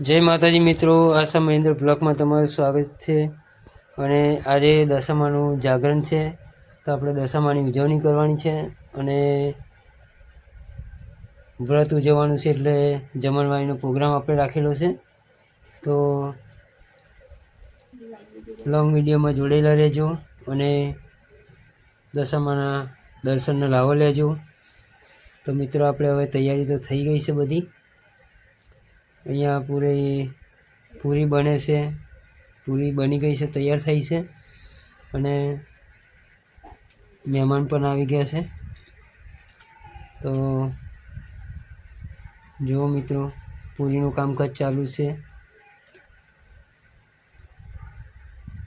જય માતાજી મિત્રો આશા મહેન્દ્ર બ્લોકમાં તમારું સ્વાગત છે. અને આજે દશામાનું જાગરણ છે, તો આપણે દશામાની ઉજવણી કરવાની છે અને વ્રત ઉજવવાનું છે એટલે જમણવાણીનો પ્રોગ્રામ આપણે રાખેલો છે. તો લોંગ વિડીયોમાં જોડેલા રહેજો અને દશામાના દર્શનનો લાવો લેજો. તો મિત્રો, આપણે હવે તૈયારી તો થઈ ગઈ છે બધી. અહીંયા પૂરી પૂરી બને છે. પૂરી બની ગઈ છે, તૈયાર થઈ છે. અને મહેમાન પણ આવી ગયા છે. તો જુઓ મિત્રો, પૂરીનું કામકાજ ચાલુ છે.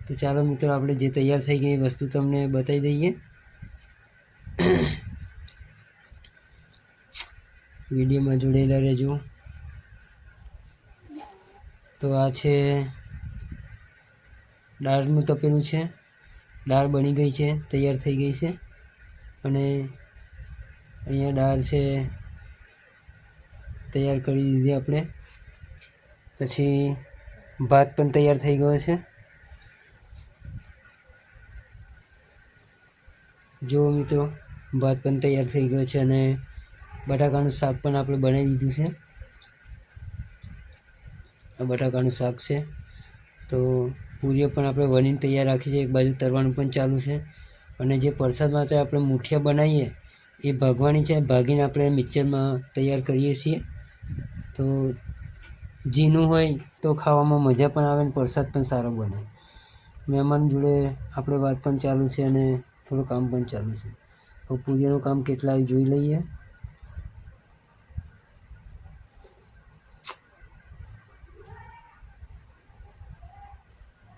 તો ચાલો મિત્રો, આપણે જે તૈયાર થઈ ગઈ એ વસ્તુ તમને બતાવી દઈએ. વિડીયોમાં જોડેલા રહેજો. તો આ છે દાળનું તપેલું છે. દાળ બની ગઈ છે, તૈયાર થઈ ગઈ છે. અને અહીંયા દાળ છે તૈયાર કરી દીધી આપણે. પછી ભાત પણ તૈયાર થઈ ગયો છે. જો મિત્રો, ભાત પણ તૈયાર થઈ ગયો છે અને બટાકાનું શાક પણ આપણે બનાવી દીધું છે. આ બટાકાનું શાક છે. તો પૂરીઓ પણ આપણે વણીને તૈયાર રાખી છે. એક બાજુ તરવાનું પણ ચાલુ છે. અને જે પ્રસાદ માટે આપણે મુઠિયા બનાવીએ, એ ભાગવાની છે. ભાગીને આપણે મિક્સરમાં તૈયાર કરીએ છીએ. તો ઝીનું હોય તો ખાવામાં મજા પણ આવે ને પ્રસાદ પણ સારો બને. મહેમાન જોડે આપણે વાત પણ ચાલુ છે અને થોડું કામ પણ ચાલુ છે. હવે પૂરીઓનું કામ કેટલા જોઈ લઈએ.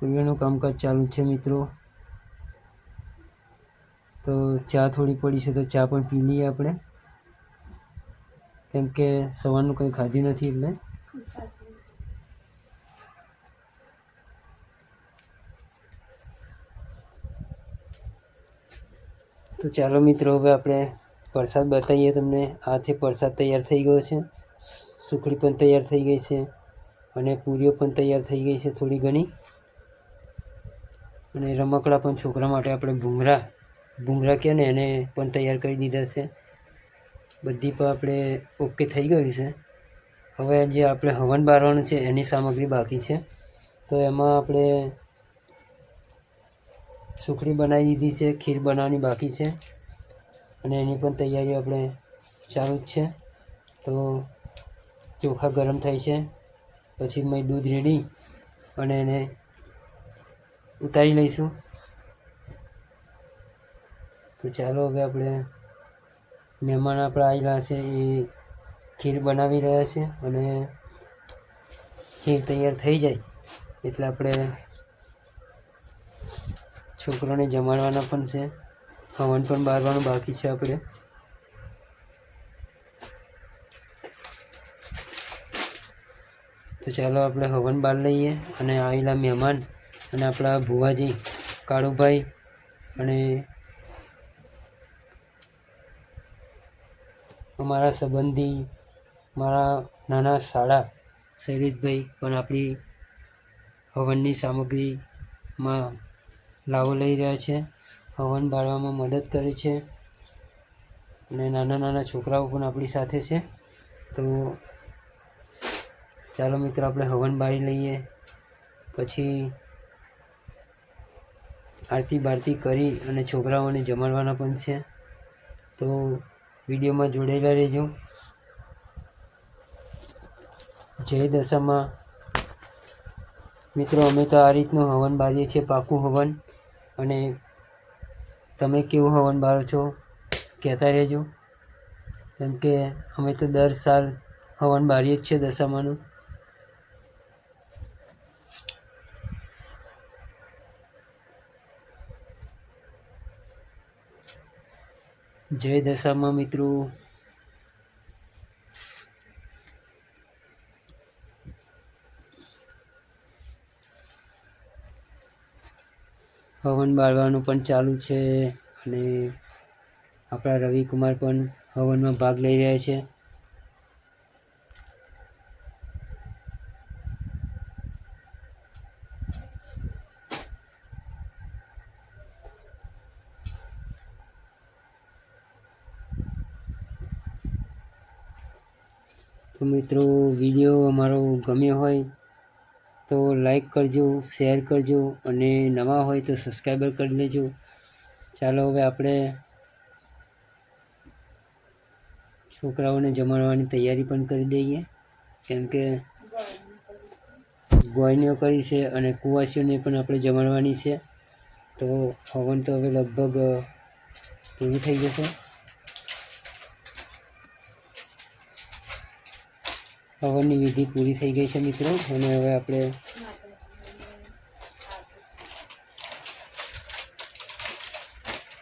પૂરીઓનું કામકાજ ચાલુ છે મિત્રો. તો ચા થોડી પડી છે તો ચા પણ પી લઈએ આપણે. કેમ કે સવારનું કંઈ ખાધું નથી એટલે. તો ચાલો મિત્રો, હવે આપણે પ્રસાદ બતાવીએ તમને. આથી પ્રસાદ તૈયાર થઈ ગયો છે. સુખડી પણ તૈયાર થઈ ગઈ છે. અને પૂરીઓ પણ તૈયાર થઈ ગઈ છે થોડી ઘણી. અને રમકડા પણ છોકરા માટે આપણે ભૂંગરા ભૂંગરા કહે ને એને પણ તૈયાર કરી દીધા છે. બધી પણ આપણે ઓકે થઈ ગયું છે. હવે જે આપણે હવન બારવાનું છે, એની સામગ્રી બાકી છે. તો એમાં આપણે સુખડી બનાવી દીધી છે, ખીર બનાવવાની બાકી છે. અને એની પણ તૈયારી આપણે ચાલુ જ છે. તો ચોખા ગરમ થાય છે. પછી મેં દૂધ રેડી અને એને ઉતારી લઈશું. તો ચાલો હવે આપણે મહેમાન આપણા આવેલા છે, એ ખીર બનાવી રહ્યા છે અને ખીર તૈયાર થઈ જાય એટલે આપણે છોકરાને જમાડવાના પણ છે. હવન પણ બારવાનું બાકી છે આપણે. તો ચાલો આપણે હવન બાર લઈએ અને આવેલા મહેમાન અને આપણા ભુવાજી, કાળુભાઈ અને અમારા સંબંધી, મારા નાના શાળા શૈલેષભાઈ પણ આપણી હવનની સામગ્રીમાં લાવો લઈ રહ્યા છે. હવન બાળવામાં મદદ કરે છે અને નાના નાના છોકરાઓ પણ આપણી સાથે છે. તો ચાલો મિત્રો, આપણે હવન બાળી લઈએ. પછી આરતી બારતી કરી અને છોકરાઓને જમાડવાના પણ છે. તો વિડીયોમાં જોડાયેલા રહેજો. જય દશામાં. મિત્રો, અમે તો આ રીતનું હવન બારીએ છીએ, પાકું હવન. અને તમે કેવું હવન બારો છો, કહેતા રહેજો. કેમ કે અમે તો દર સાલ હવન બારીએ જ છીએ દશામાનું. જય દશામાં મિત્રો. હવન બાળવાનું પણ ચાલુ છે અને આપણા રવિકુમાર પણ હવનમાં ભાગ લઈ રહ્યા છે. તો મિત્રો, વીડિયો અમારો ગમ્યો હોય તો લાઈક કરજો શેર કરજો અને નવા હોય તો સબસ્ક્રાઈબર કરી લેજો. ચાલો, હવે આપણે છોકરાઓને જમાડવાની તૈયારી પણ કરી દઈએ. કેમ કે ગોયણીઓ કરી છે અને કુવાસીઓને પણ આપણે જમાડવાની છે. તો હવન તો હવે લગભગ પૂરું થઈ જશે. હવનની વિધિ પૂરી થઈ ગઈ છે, મિત્રો. અને હવે આપણે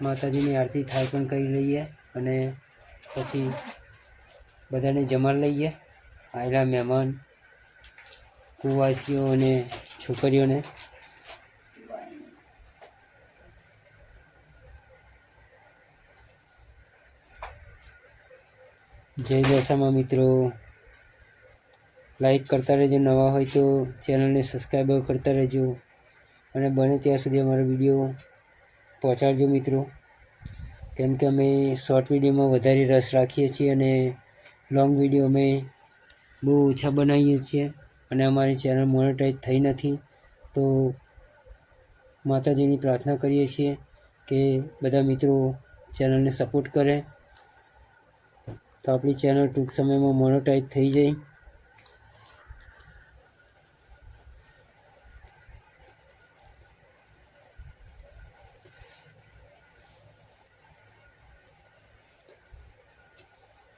માતાજીની આરતી થાય પણ કરી લઈએ અને પછી બધાને જમાડ લઈએ. આવેલા મહેમાન, કુવાસીઓ અને છોકરીઓને. જય દશામાં, મિત્રો. લાઈક કરતા રહેજો, નવા હોય તો ચેનલને સબસ્ક્રાઈબ કરતા રહેજો. અને બને ત્યાં સુધી અમારો વીડિયો પહોંચાડજો મિત્રો. કેમ કે અમે શોર્ટ વિડીયોમાં વધારે રસ રાખીએ છીએ અને લોંગ વીડિયો અમે બહુ ઓછા બનાવીએ છીએ અને અમારી ચેનલ મોનેટાઈઝ થઈ નથી. તો માતાજીની પ્રાર્થના કરીએ છીએ કે બધા મિત્રો ચેનલને સપોર્ટ કરે. તો આપણી ચેનલ ટૂંક સમયમાં મોનેટાઈઝ થઈ જાય.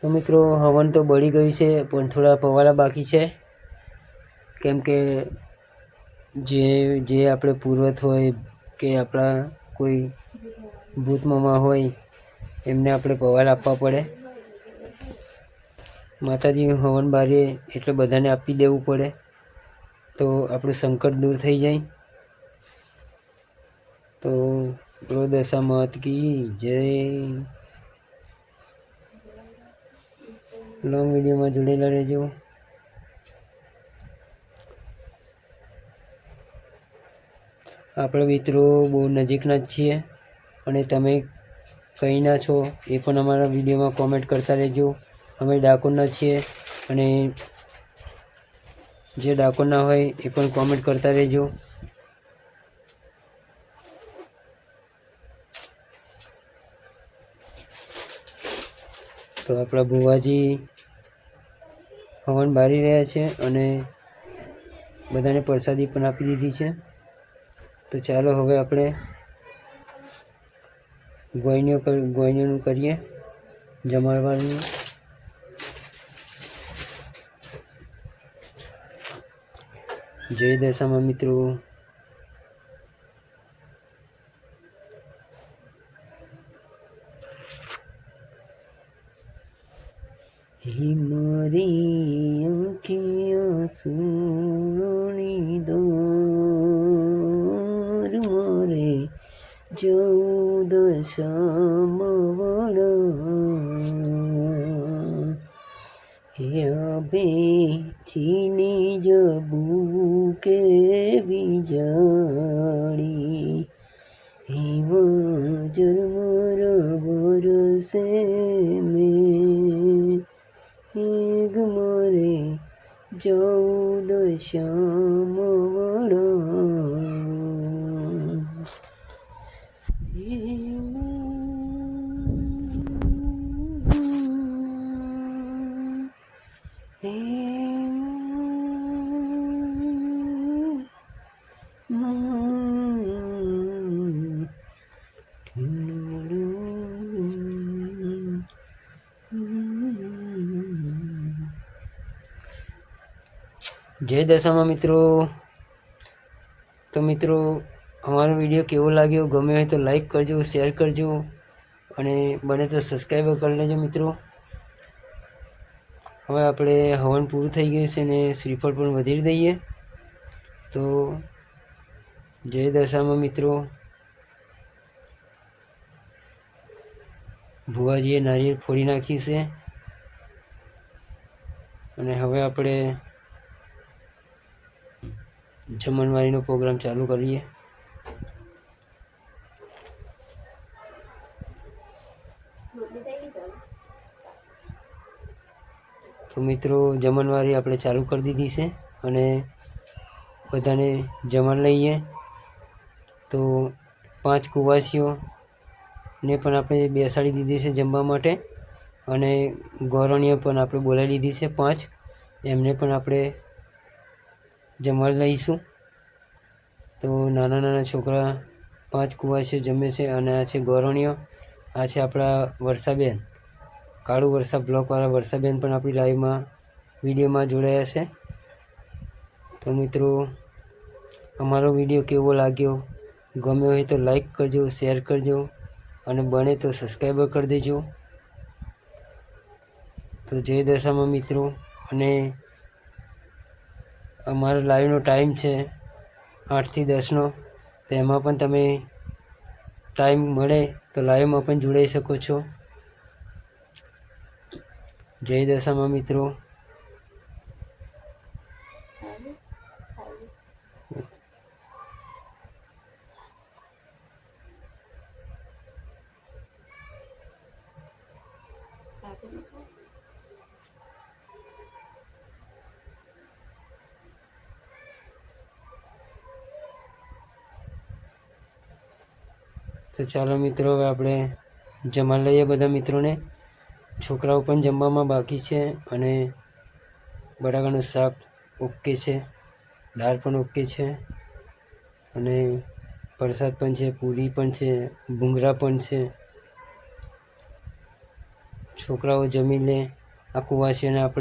તો મિત્રો, હવન તો બળી ગયું છે, પણ થોડા પવાલા બાકી છે. કેમ કે જે જે આપણે પૂર્વત હોય કે આપણા કોઈ ભૂતમામા હોય, એમને આપણે પવાલ આપવા પડે. માતાજી હવન બારીએ એટલે બધાને આપી દેવું પડે. તો આપણું સંકટ દૂર થઈ જાય. તો દશા મત કી જય. લોંગ વિડીયોમાં જોડેલા રહેજો. આપણે મિત્રો બહુ નજીકના જ છીએ અને તમે કંઈના છો એ પણ અમારા વિડીયોમાં કોમેન્ટ કરતા રહેજો. અમે ડાકોરના છીએ અને જે ડાકોરના હોય એ પણ કોમેન્ટ કરતા રહેજો. તો આપણા ભુવાજી હવન બારી રહ્યા છે અને બધાને પ્રસાદી પણ આપી દીધી છે. તો ચાલો હવે આપણે ગોયનીઓ ગોયનીઓનું કરીએ જમાડવાનું. જય દશામાં મિત્રો. হিমরে আঁখিয়া সুরণি দোর মরে যৌদ সমবড় হবে চিনি যবুকে বিজাড়ি হিম জন্মর বরসে মে চৌদশ Hey. જય દશામાં મિત્રો. તો મિત્રો, અમારો વીડિયો કેવો લાગ્યો? ગમે હોય તો લાઈક કરજો શેર કરજો અને બને તો સબસ્ક્રાઈબ કરી લેજો મિત્રો. હવે આપણે હવન પૂરું થઈ ગયું છે અને શ્રીફળ પણ વધારી દઈએ તો જય દશામાં મિત્રો. ભુવાજીએ નારિયેળ ફોડી નાખી છે. અને હવે આપણે જમણવારીનો પ્રોગ્રામ ચાલુ કરીએ. તો મિત્રો, જમણવારી આપણે ચાલુ કરી દીધી છે અને બધાને જમણ લઈએ. તો પાંચ કુવાસીઓને પણ આપણે બેસાડી દીધી છે જમવા માટે અને ગોરણીઓ પણ આપણે બોલાવી લીધી છે પાંચ. એમને પણ આપણે જમવા લઈશું. તો નાના નાના છોકરા પાંચ કુવાસીઓ જમે છે અને આ છે ગોરણીઓ. આ છે આપણા વર્ષાબેન. કાળુ વર્ષા બ્લોકવાળા વર્ષાબેન પણ આપણી લાઈવમાં, વિડીયોમાં જોડાયા છે. તો મિત્રો, અમારો વીડિયો કેવો લાગ્યો? ગમ્યો હોય તો લાઈક કરજો, શેર કરજો અને બને તો સબસ્ક્રાઈબર કરી દેજો. તો જય દશામાં મિત્રો અને અમારો લાઈવનો ટાઈમ છે આઠથી દસનો તો એમાં પણ તમે ટાઈમ મળે તો લાઈવમાં પણ જોડાઈ શકો છો. જય દશામાં મિત્રો. તો ચાલો મિત્રો, હવે આપણે જમા લઈએ બધા મિત્રોને. છોકરાઓ પણ જમવામાં બાકી છે અને બટાકાનું શાક ઓકે છે, દાળ પણ ઓકે છે અને પ્રસાદ પણ છે, પૂરી પણ છે ભૂંગરા પણ છે. છોકરાઓ જમી લે આ કુવાસીઓને આપણે